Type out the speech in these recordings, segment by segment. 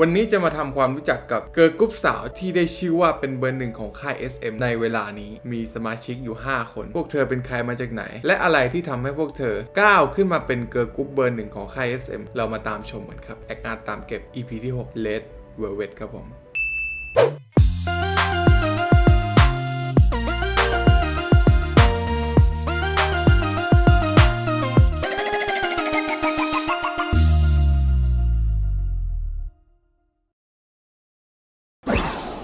วันนี้จะมาทำความรู้จักกับเกิร์ลกรุ๊ปสาวที่ได้ชื่อว่าเป็นเบอร์หนึ่งของค่าย SM ในเวลานี้มีสมาชิกอยู่ 5 คน พวกเธอเป็นใครมาจากไหน และอะไรที่ทำให้พวกเธอก้าวขึ้นมาเป็นเกิร์ลกรุ๊ปเบอร์หนึ่งของค่าย SM เรามาตามชมกันครับ แอคอาร์ตตามเก็บ EP ที่6 Let Velvet ครับผม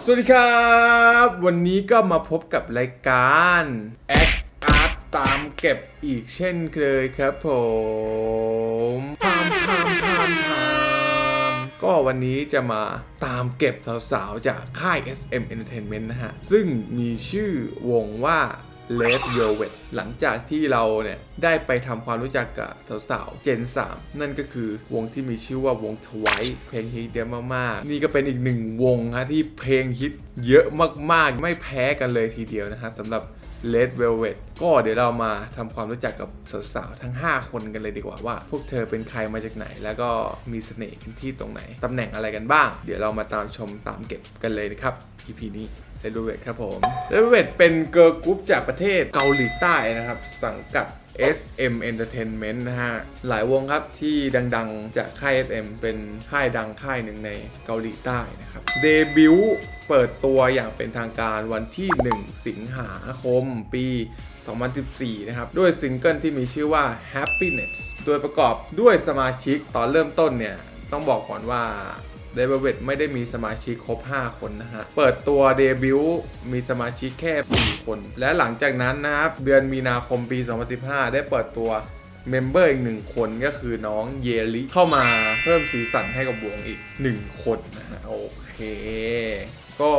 สวัสดีครับ วันนี้ก็มาพบกับรายการแอคอาร์ตตามเก็บอีกเช่นเคยครับผมพามพามพามพามก็วันนี้จะมาตามเก็บสาวๆ จากค่าย SM Entertainment นะฮะ ซึ่งมีชื่อวงว่า Red Velvet หลังจากที่เราเนี่ยได้ไปทำความรู้จักกับสาวๆ Gen 3นั่นก็คือวงที่มีชื่อว่าวง Twice เพลงฮิตเยอะมากๆ นี่ก็เป็นอีกหนึ่งวงฮะที่เพลงฮิตเยอะมากๆ ไม่แพ้กันเลยทีเดียวนะฮะสำหรับ Red Velvet ก็เดี๋ยวเรามาทำความรู้จักกับสาวๆทั้ง 5 คนกันเลยดีกว่าว่า พวกเธอเป็นใครมาจากไหน แล้วก็มีเสน่ห์กันที่ตรงไหนตำแหน่งอะไรกันบ้าง เดี๋ยวเรามาตามชมตามเก็บกันเลยนะครับ EP นี้ Red Velvet ครับผม Red Velvet เป็นเกิร์ลกรุ๊ปจากประเทศเกาหลีใต้นะครับ สังกัด SM Entertainment นะฮะ หลายวงครับที่ดังๆ จากค่าย SM เป็นค่ายดังค่ายหนึ่งในเกาหลีใต้นะครับ เดบิวต์เปิดตัวอย่างเป็นทางการวันที่ 1 สิงหาคมปี 2014 นะครับ ด้วยซิงเกิลที่มีชื่อว่า Happiness โดยประกอบด้วยสมาชิกตอนเริ่มต้นเนี่ย ต้องบอกก่อนว่า เดวิดไม่ได้มีสมาชิกครบ 5 คนนะฮะ เปิดตัวเดบิวต์มีสมาชิกแค่ 4 คน และหลังจากนั้นนะครับ เดือนมีนาคมปี 2015 ได้เปิดตัวเมมเบอร์อีกหนึ่งคนก็คือน้องเยลิเข้ามาเพิ่มสีสันให้กับวงอีก 1 คนนะฮะ โอเค ก็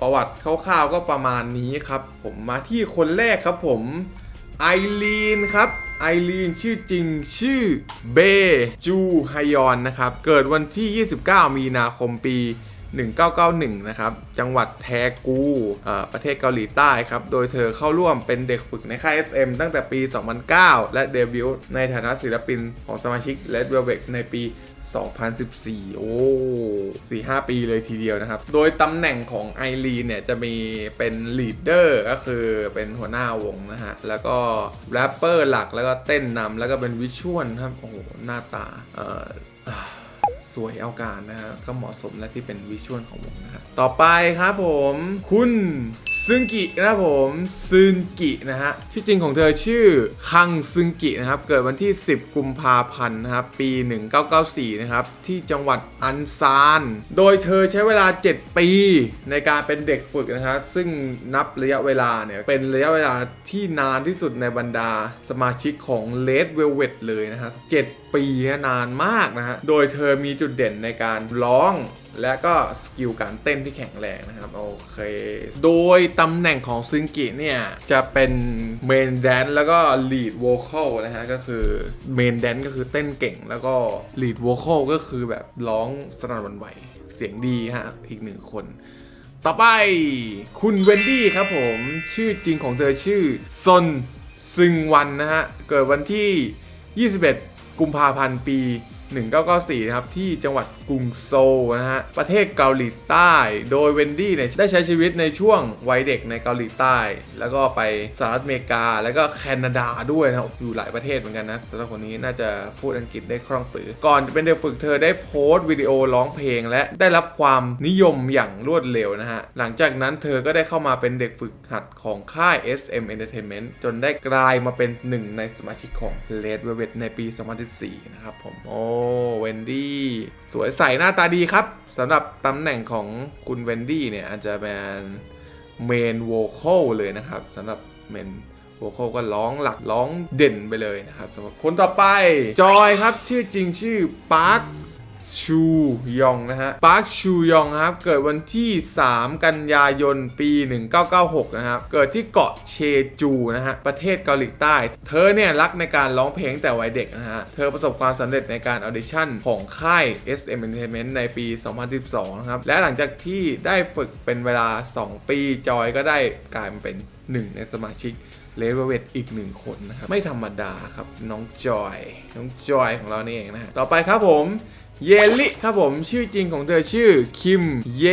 ประวัติคร่าวๆก็ประมาณนี้ครับ ผมมาที่คนแรกครับผม ไอรีนครับไอรีนชื่อจริงชื่อเบจูฮยอนนะครับ เกิดวันที่ 29 มีนาคมปี 1991 นะครับ จังหวัดแทกูเอ่อประเทศเกาหลีใต้ครับ โดยเธอเข้าร่วมเป็นเด็กฝึกในค่าย SM ตั้งแต่ปี 2009 และเดบิวต์ในฐานะศิลปินของสมาชิก Red Velvet ในปี 2014 โอ้4-5ปีเลยทีเดียวนะครับ โดยตำแหน่งของไอรีนเนี่ยจะมีเป็นลีดเดอร์ก็คือเป็นหัวหน้าวงนะฮะ แล้วก็แรปเปอร์หลักแล้วก็เต้นนำแล้วก็เป็นวิชวลครับ โอ้โห หน้าตา เอ่อสวยเอาการนะฮะก็เหมาะสมและที่เป็นวิชวลของวงนะฮะต่อไปครับผม คุณ ซึงกินะครับผมซึนกินะฮะที่จริงของเธอชื่อคังซึงกินะครับเกิดวันที่ 10 กุมภาพันธ์นะครับปี 1994 นะครับที่จังหวัดอันซาน โดยเธอใช้เวลา 7 ปีในการเป็นเด็กฝึกนะครับซึ่งนับระยะเวลาเนี่ยเป็นระยะเวลาที่นานที่สุดในบรรดาสมาชิกของ Red Velvet เลยนะฮะ7 ปีนานมากนะฮะ โดยเธอมีจุดเด่นในการร้อง และก็สกิลการเต้นที่แข็งแรงนะครับ โอเค โดยตำแหน่งของซึงกิเนี่ย จะเป็นเมนแดนแล้วก็ลีดโวคอลนะฮะ ก็คือเมนแดนก็คือเต้นเก่ง แล้วก็ลีดโวคอลก็คือแบบร้องสนั่นหวันไหว เสียงดีฮะ อีกหนึ่งคนต่อไปคุณเวนดี้ครับผม ชื่อจริงของเธอชื่อซนซึงวันนะฮะ เกิดวันที่ 21 กุมภาพันธ์ปี 1994 นะครับ ที่จังหวัดกรุงโซลนะฮะ ประเทศเกาหลีใต้ โดยเวนดี้เนี่ยได้ใช้ชีวิตในช่วงวัยเด็กในเกาหลีใต้ แล้วก็ไปสหรัฐอเมริกา แล้วก็แคนาดาด้วยนะ อยู่หลายประเทศเหมือนกันนะสำหรับคนนี้น่าจะพูดอังกฤษได้คล่องปือ ก่อนจะเป็นเด็กฝึกเธอได้โพสต์วิดีโอร้องเพลง และได้รับความนิยมอย่างรวดเร็วนะฮะ หลังจากนั้นเธอก็ได้เข้ามาเป็นเด็กฝึกหัดของค่าย SM Entertainment จนได้กลายมาเป็นหนึ่งในสมาชิกของ Red Velvet ในปี 2014 นะครับผมโอ้เวนดี้สวยใสหน้าตาดีครับสำหรับตำแหน่งของคุณเวนดี้เนี่ยอาจจะเป็นเมนโวคอลเลยนะครับสำหรับเมนโวคอลก็ร้องหลักร้องเด่นไปเลยนะครับสำหรับคนต่อไปจอยครับชื่อจริงชื่อปาร์ค ชูยองนะฮะปาร์คชูยองครับ เกิดวันที่ 3 กันยายน ปี 1996 นะครับ เกิดที่เกาะเชจูนะฮะ ประเทศเกาหลีใต้ เธอเนี่ยรักในการร้องเพลงแต่วัยเด็กนะฮะ เธอประสบความสำเร็จในการออดิชั่นของค่าย SM Entertainment ในปี 2012 นะครับ และหลังจากที่ได้ฝึกเป็นเวลา 2 ปี จอยก็ได้กลายมาเป็นหนึ่งในสมาชิกเลเวเวตอีกหนึ่งคนนะครับ ไม่ธรรมดาครับ น้องจอย น้องจอยของเรานี่เองนะฮะต่อไปครับผม เยลิครับผมชื่อจริงของเธอชื่อคิมเย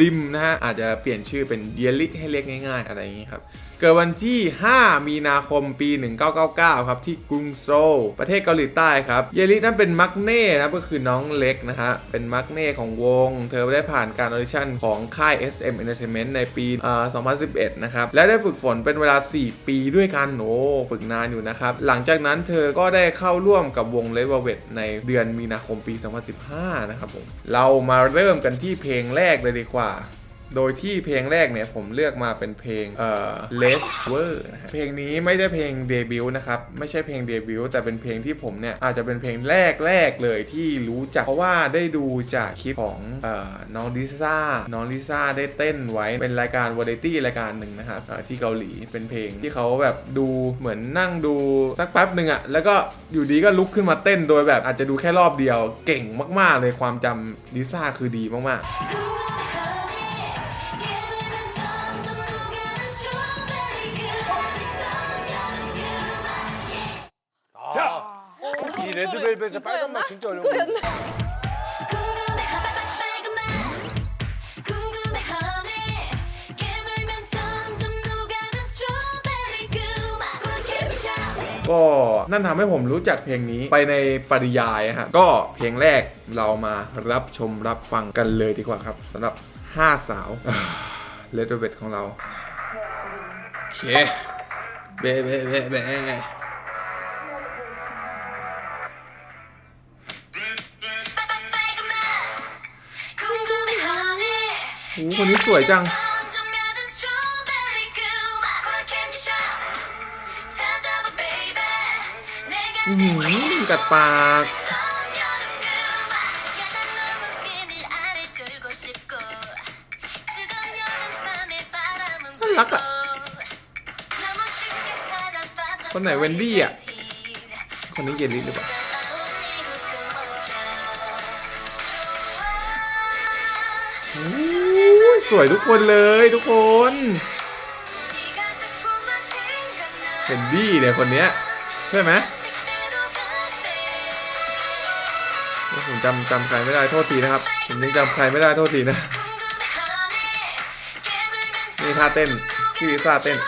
ลิมนะฮะอาจจะเปลี่ยนชื่อเป็นเยลิให้เรียกง่าย ๆ อะไรอย่างนี้ครับ เกิดวันที่ 5 มีนาคม ปี 1999 ครับ ที่กรุงโซล ประเทศเกาหลีใต้ครับ เยลินั้นเป็นมักเน่นะครับก็คือน้องเล็กนะฮะ เป็นมักเน่ของวง เธอได้ผ่านการออดิชั่นของค่าย SM Entertainment ในปี 2011 นะครับ และได้ฝึกฝนเป็นเวลา 4 ปีด้วยกันโอ้ฝึกนานอยู่นะครับ หลังจากนั้นเธอก็ได้เข้าร่วมกับวงเลเวเวตในเดือนมีนาคมปี 2015 นะครับผม เรามาเริ่มกันที่เพลงแรกเลยดีกว่า โดยที่เพลงแรกเนี่ยผมเลือกมาเป็นเพลงเอ่อ Less Wor นะเพลงนี้ไม่ได้เพลงเดบิวต์นะครับ ไม่ใช่เพลงเดบิวต์แต่เป็นเพลงที่ผมเนี่ย อาจจะเป็นเพลงแรกแรกเลยที่รู้จัก เพราะว่าได้ดูจากคลิปของเอ่อน้องลิซ่าน้องลิซ่าได้เต้นไว้เป็นรายการวาไรตี้รายการหนึ่งนะฮะที่เกาหลีเป็นเพลงที่เขาแบบดูเหมือนนั่งดูสักแป๊บหนึ่งอะแล้วก็อยู่ดีก็ลุกขึ้นมาเต้นโดยแบบอาจจะดูแค่รอบเดียวเก่งมาก ๆ เลยความจำลิซ่าคือดีมากๆ 레드벨벳의 빨간 맛 진짜 어려운 거. 궁금해하네 깨물면 점점 녹아든 스트로베리 그맛 그렇게 미쳐 ก็นั่นทำให้ผมรู้จักเพลงนี้ไปในปริยายอะฮะก็เพลงแรกเรามารับชมรับฟังกันเลยดีกว่าครับสำหรับ 5 สาวเลดเวทของเรา โอเค เบเบเบเบ โอ้คนนี้สวยจังหืมกัดปาก น่ารักอะคนไหนเวนดี้อะคนนี้เยลลี่หรือเปล่า สวยทุกคนเลยทุกคนเห็นดี้เนี่ยคนเนี้ยใช่ไหมผมจำจำใครไม่ได้โทษทีนะครับ ผมยังจำใครไม่ได้โทษทีนะ นี่ท่าเต้นที่ลิซ่าเต้น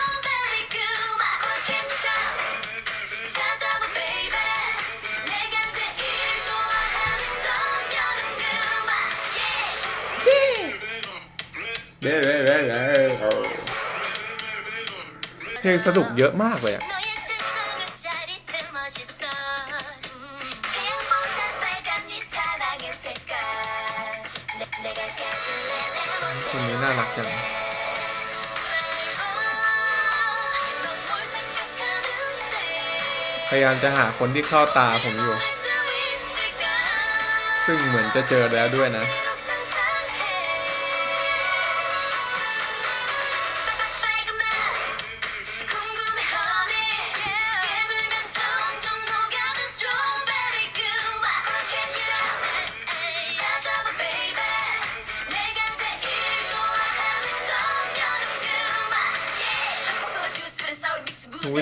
เพลงสนุกเยอะมากเลยอะคนนี้น่ารักจังพยายามจะหาคนที่เข้าตาผมอยู่ ซึ่งเหมือนจะเจอแล้วด้วยนะ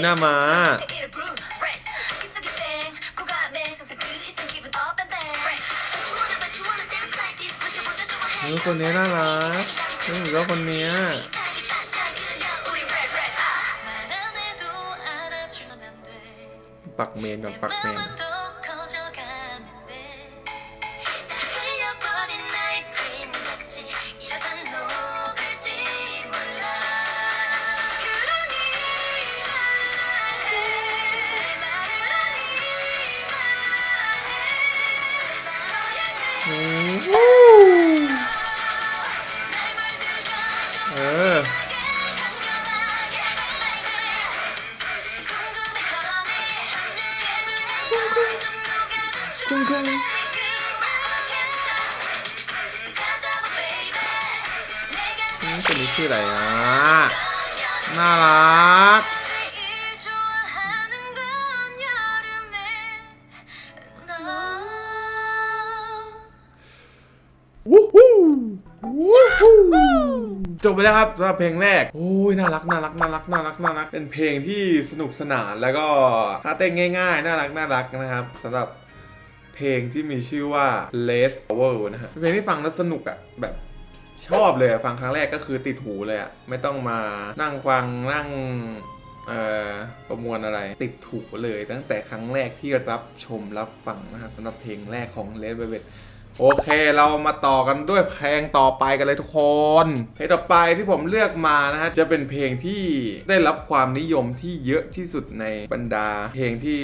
น้ามาคนนี้น่ารักนี่หนูคนนี้ปักเมนกับปักเมน น่ารัก วู้ฮู้วู้ฮู้จบไปแล้วครับสำหรับเพลงแรกโอ้ยน่ารักน่ารักน่ารักน่ารักน่ารัก เป็นเพลงที่สนุกสนานแล้วก็ท่าเต้นง่ายๆ น่ารักน่ารักนะครับสำหรับเพลงที่มีชื่อว่า Less Power นะฮะเป็นเพลงที่ฟังแล้วสนุกอะแบบ ชอบเลยฟังครั้งแรกก็คือติดหูเลยอะไม่ต้องมานั่งฟังนั่งเอ่อประมวลอะไรติดถูเลย ตั้งแต่ครั้งแรกที่รับชมรับฟังนะฮะสำหรับเพลงแรกของ Red Velvet โอเคเรามาต่อกันด้วยเพลงต่อไปกันเลยทุกคน เพลงต่อไปที่ผมเลือกมานะฮะจะเป็นเพลงที่ได้รับความนิยมที่เยอะที่สุดในบรรดา เพลงที่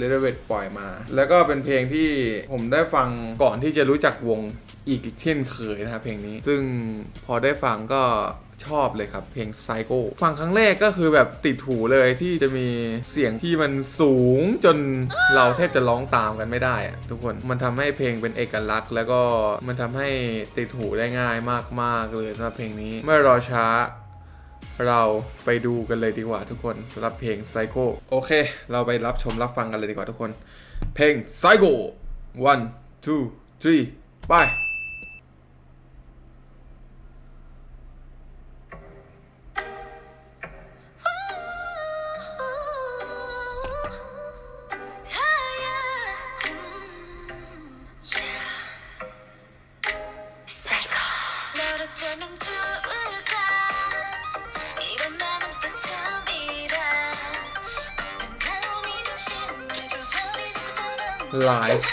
l e d w e t ปล่อยมา แล้วก็เป็นเพลงที่ผมได้ฟังก่อนที่จะรู้จักวง อีกเช่นเคยนะครับเพลงนี้ ซึ่งพอได้ฟังก็ชอบเลยครับ เพลง Psycho ฟังครั้งแรกก็คือแบบติดหูเลยที่จะมีเสียงที่มันสูงจนเราแทบจะร้องตามกันไม่ได้อะทุกคนมันทำให้เพลงเป็นเอกลักษณ์ แล้วก็มันทำให้ติดหูได้ง่ายมากๆเลยสำหรับเพลงนี้ไม่รอช้าเราไปดูกันเลยดีกว่าทุกคนสำหรับเพลง Psycho โอเค เราไปรับชมรับฟังกันเลยดีกว่าทุกคน เพลง Psycho one two three ไป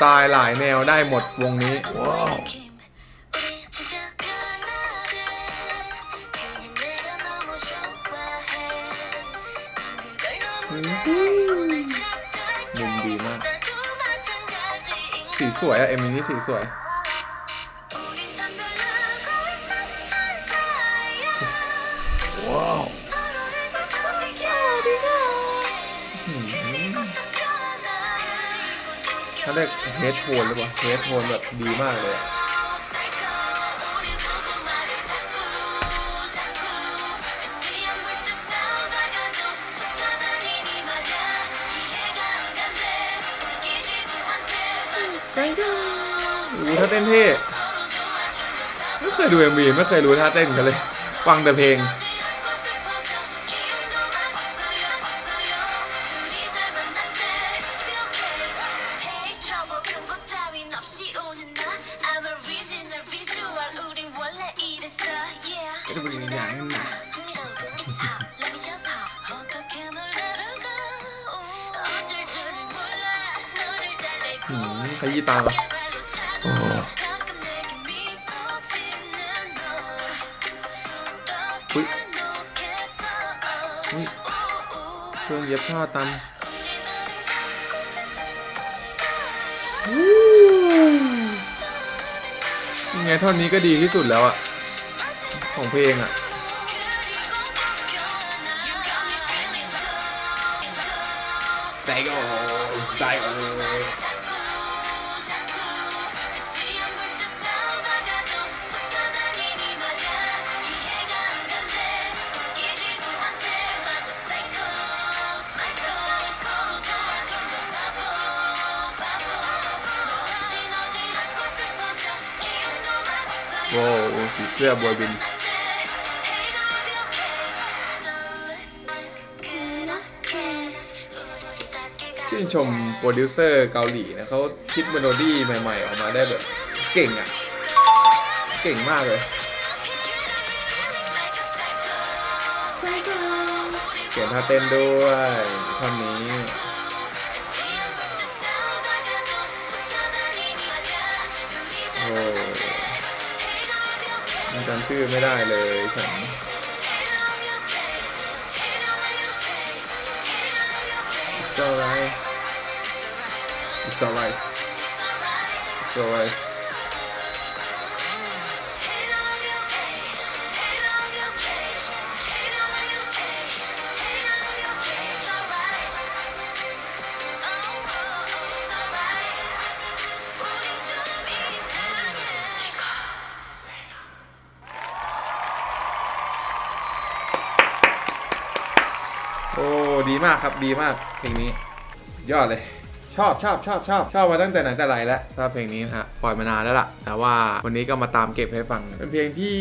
ไตล์หลายแนวได้หมดวงนี้ว้าวมุมดีมาก สีสวยอะเอมินี่สีสวย เขาเรียกเฮดโฟนหรือเปล่าเฮดโฟนแบบดีมากเลยรู้ท่าเต้นเท่ไม่เคยดูเอ็มวีไม่เคยรู้ท่าเต้นกันเลย ฟังแต่เพลง พี่ตาโอ้ยเครื่องเย็บผ้าตำวู้ยังไงเท่านี้ก็ดีที่สุดแล้วอะของเพลงอะไซโกไซโอ โว้วสีเสื้อบอยบินชื่นชมโปรดิวเซอร์เกาหลีนะเขาคิดเมโลดี้ใหม่ ๆ ออกมาได้แบบเก่งอะ เก่งมากเลยเขียนท่าเต้นด้วยท่อนนี้ จำชื่อไม่ได้เลยฉันสไลด์สไลด์สไลด์ มากครับดีมากเพลงนี้ยอดเลย ชอบชอบชอบชอบชอบมาตั้งแต่ไหนแต่ไรแล้วชอบเพลงนี้นะฮะปล่อยมานานแล้วล่ะ แต่ว่าวันนี้ก็มาตามเก็บให้ฟัง เป็นเพลงที่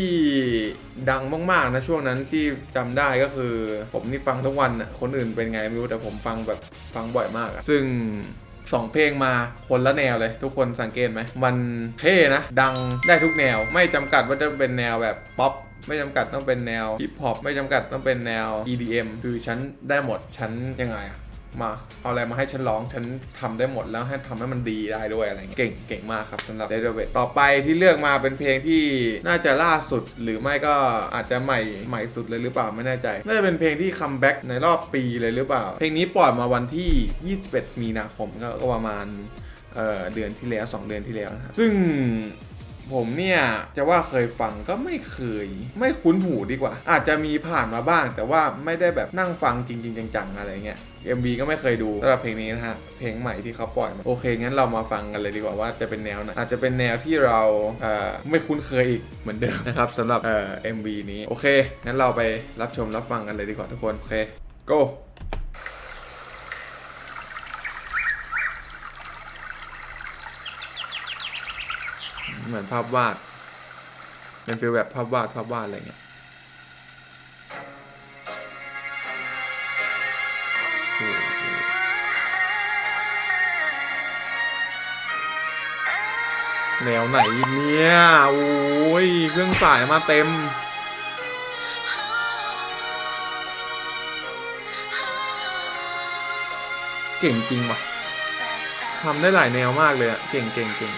ดังมากๆนะช่วงนั้นที่จำได้ก็คือ ผมนี่ฟังทุกวันอะคนอื่นเป็นไงไม่รู้แต่ผมฟังแบบฟังบ่อยมากอะซึ่ง สองเพลงมาคนละแนวเลย ทุกคนสังเกตไหม มันเท่นะ ดังได้ทุกแนว ไม่จำกัดว่าจะเป็นแนวแบบป๊อปไม่จำกัดต้องเป็นแนวฮิปฮอปไม่จำกัดต้องเป็นแนว EDM คือฉันได้หมดฉันยังไงอะ มาเอาอะไรมาให้ฉันร้องฉันทำได้หมดแล้วให้ทำให้มันดีได้ด้วยอะไรเงี้ยเก่งเก่งมากครับสำหรับ d a v i d ต่อไปที่เลือกมาเป็นเพลงที่น่าจะล่าสุด หรือไม่ก็อาจจะใหม่ใหม่สุดเลยหรือเปล่าไม่แน่ใจน่าจะเป็นเพลงที่คัมแบ็กในรอบปีเลยหรือเปล่า เพลงนี้ปล่อยมาวันที่ 21 มีนาคมก็ประมาณเเดือนที่แล้ว 2 เดือนที่แล้วนะซึ่งผมเนี่ยจะว่าเคยฟังก็ไม่เคย ไม่คุ้นหูดีกว่า อาจจะมีผ่านมาบ้าง แต่ว่าไม่ได้แบบนั่งฟังจริง ๆ จังๆอะไรเงี้ย MV ก็ไม่เคยดูสำหรับเพลงนี้นะฮะ เพลงใหม่ที่เขาปล่อยมา โอเค งั้นเรามาฟังกันเลยดีกว่าว่าจะเป็นแนวไหนอาจจะเป็นแนวที่เราเอ่อไม่คุ้นเคยอีกเหมือนเดิมนะครับสำหรับเอ่อ MV นี้ โอเค งั้นเราไปรับชมรับฟังกันเลยดีกว่าทุกคน โอเค go เหมือนภาพวาดเป็นฟีลแบบภาพวาดภาพวาดอะไรเงี้ย แนวไหนเนี่ยโอ้ยเครื่องสายมาเต็ม เก่งจริงว่ะทำได้หลายแนวมากเลยอะเก่งเก่งเก่ง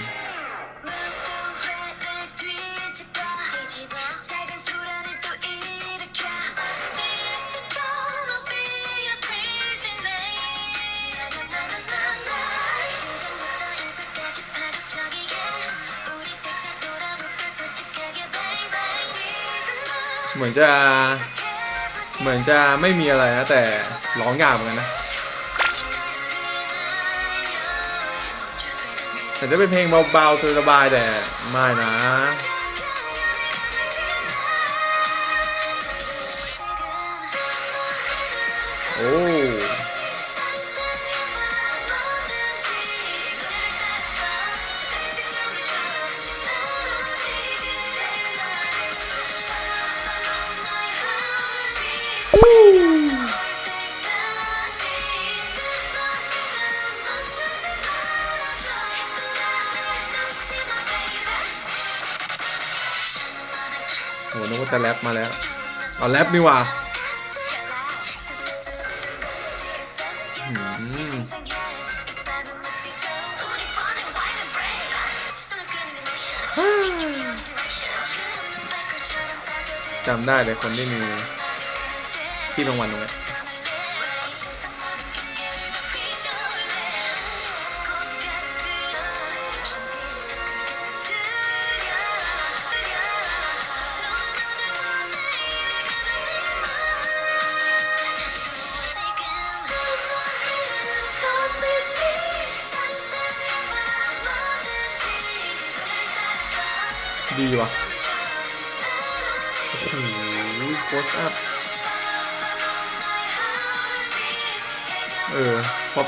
เหมือนจะเหมือนจะไม่มีอะไรนะแต่ร้องยากเหมือนกันนะแต่จะเป็นเพลงเบาๆสบายๆแต่ไม่นะโอ้ จะแรปมาแล้วเอาแรปนี่หว่าจำได้เลยคนที่มีที่รางวัลตรงนี้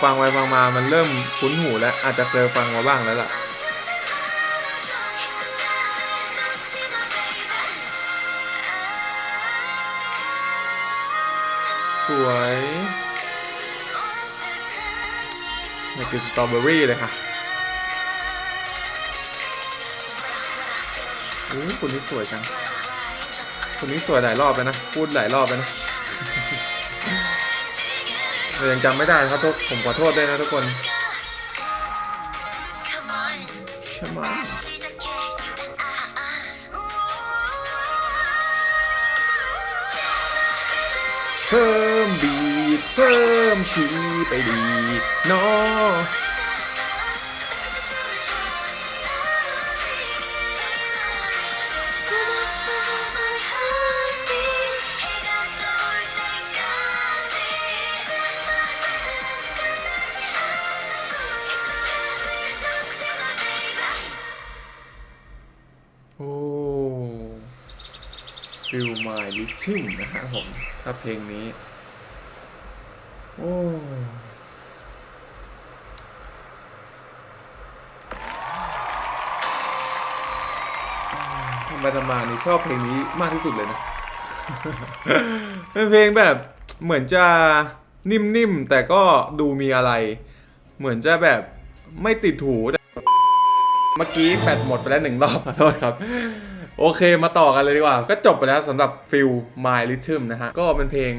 ฟังไปฟังมามันเริ่มคุ้นหูแล้วอาจจะเคยฟังมาบ้างแล้วล่ะ สวยอยากกินสตรอเบอรี่เลยค่ะอู้คนนี้สวยจังคนนี้สวยหลายรอบแล้วนะ พูดหลายรอบแล้วนะ ยังจำไม่ได้ครับทุกผมขอโทษด้วยนะทุกคนชมาเพิ่มบีเพิ่มชีไปดีเนาะ My Rhythm นะฮะผม ถ้าเพลงนี้ โอ้ทำไปทำมานี่ชอบเพลงนี้มากที่สุดเลยนะ เป็นเพลงแบบเหมือนจะนิ่มๆ แต่ก็ดูมีอะไร เหมือนจะแบบไม่ติดหูแต่เมื่อกี้แบตหมดไปแล้วหนึ่งรอบขอโทษครับ โอเคมาต่อกันเลยดีกว่า ก็จบไปแล้วสำหรับฟิล My Rhythm นะฮะ ก็เป็นเพลง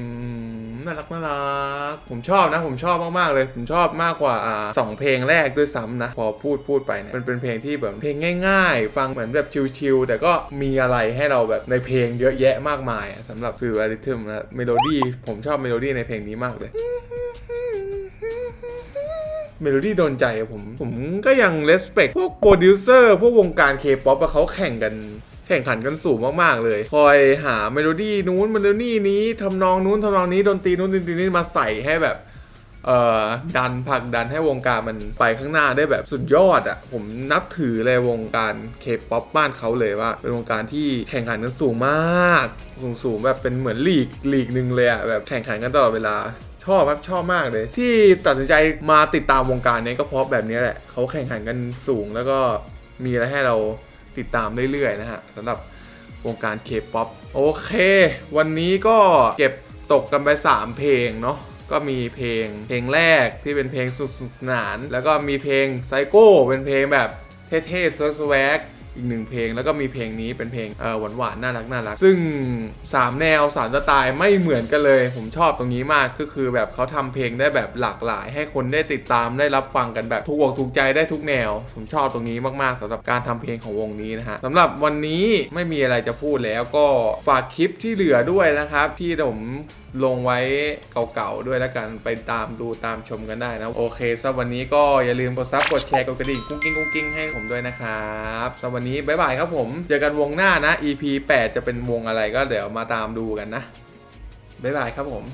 น่ารักน่ารัก ผมชอบนะ ผมชอบมาก ๆ เลย ผมชอบมากกว่าสองเพลงแรกด้วยซ้ำนะ พอพูดพูดไปเนี่ยมันเป็นเพลงที่แบบเพลงง่าย ๆ ฟังเหมือนแบบชิลๆแต่ก็มีอะไรให้เราแบบในเพลงเยอะแยะมากมายสำหรับฟิล My Rhythm นะเมโลดี้ผมชอบเมโลดี้ในเพลงนี้มากเลยเมโลดี้โดนใจผม ผมก็ยังเลสเ c กพวกโปรดิวเซอร์ พวกวงการเคป๊อปเขาแข่งกัน แข่งขันกันสูงมากๆเลย คอยหาเมโลดี้นู้นเมโลดี้นี้ทำนองนู้นทำนองนี้ดนตรีนู้นดนตรีนี้มาใส่ให้แบบเอ่อดันผลักดันให้วงการมันไปข้างหน้าได้แบบสุดยอดอะ่ะผมนับถือเลยวงการเคป๊อปบ้านเขาเลยว่า เป็นวงการที่แข่งขันกันสูงมาก สูงสูงแบบเป็นเหมือนลีกลีกหนึ่งเลยอะ่ะแบบแข่งขันกันตลอดเวลาชอบครับชอบมากเลย ที่ตัดสินใจมาติดตามวงการนี้ก็เพราะแบบนี้แหละเขาแข่งขันกันสูงแล้วก็มีอะไรให้เรา ติดตามเรื่อยๆนะฮะสำหรับวงการเคป๊อปโอเค วันนี้ก็เก็บตกกันไป 3 เพลงเนาะก็มีเพลงเพลงแรกที่เป็นเพลงสุดสนาน แล้วก็มีเพลงไซโก้เป็นเพลงแบบเท่ๆสวกๆ อีกหนึ่งเพลง แล้วก็มีเพลงนี้เป็นเพลงหวานหวานๆน่ารักน่ารัก ซึ่ง 3 แนวสามสไตล์ไม่เหมือนกันเลย ผมชอบตรงนี้มากก็คือแบบเขาทำเพลงได้แบบหลากหลาย ให้คนได้ติดตามได้รับฟังกันแบบถูกอกถูกใจได้ทุกแนว ผมชอบตรงนี้มากๆสำหรับการทำเพลงของวงนี้นะฮะสำหรับวันนี้ไม่มีอะไรจะพูดแล้วก็ฝากคลิปที่เหลือด้วยนะครับที่ผม ลงไว้เก่าๆด้วยแล้วกันไปตามดูตามชมกันได้นะ โอเคสำหรับวันนี้ก็อย่าลืมกดซับกดแชร์กดกระดิ่งกุ้งกิ้งกุ้งกิ้งให้ผมด้วยนะครับสำหรับวันนี้บ๊ายบายครับผม เจอกันวงหน้านะ EP 8 จะเป็นวงอะไรก็เดี๋ยวมาตามดูกันนะบ๊ายบายครับผม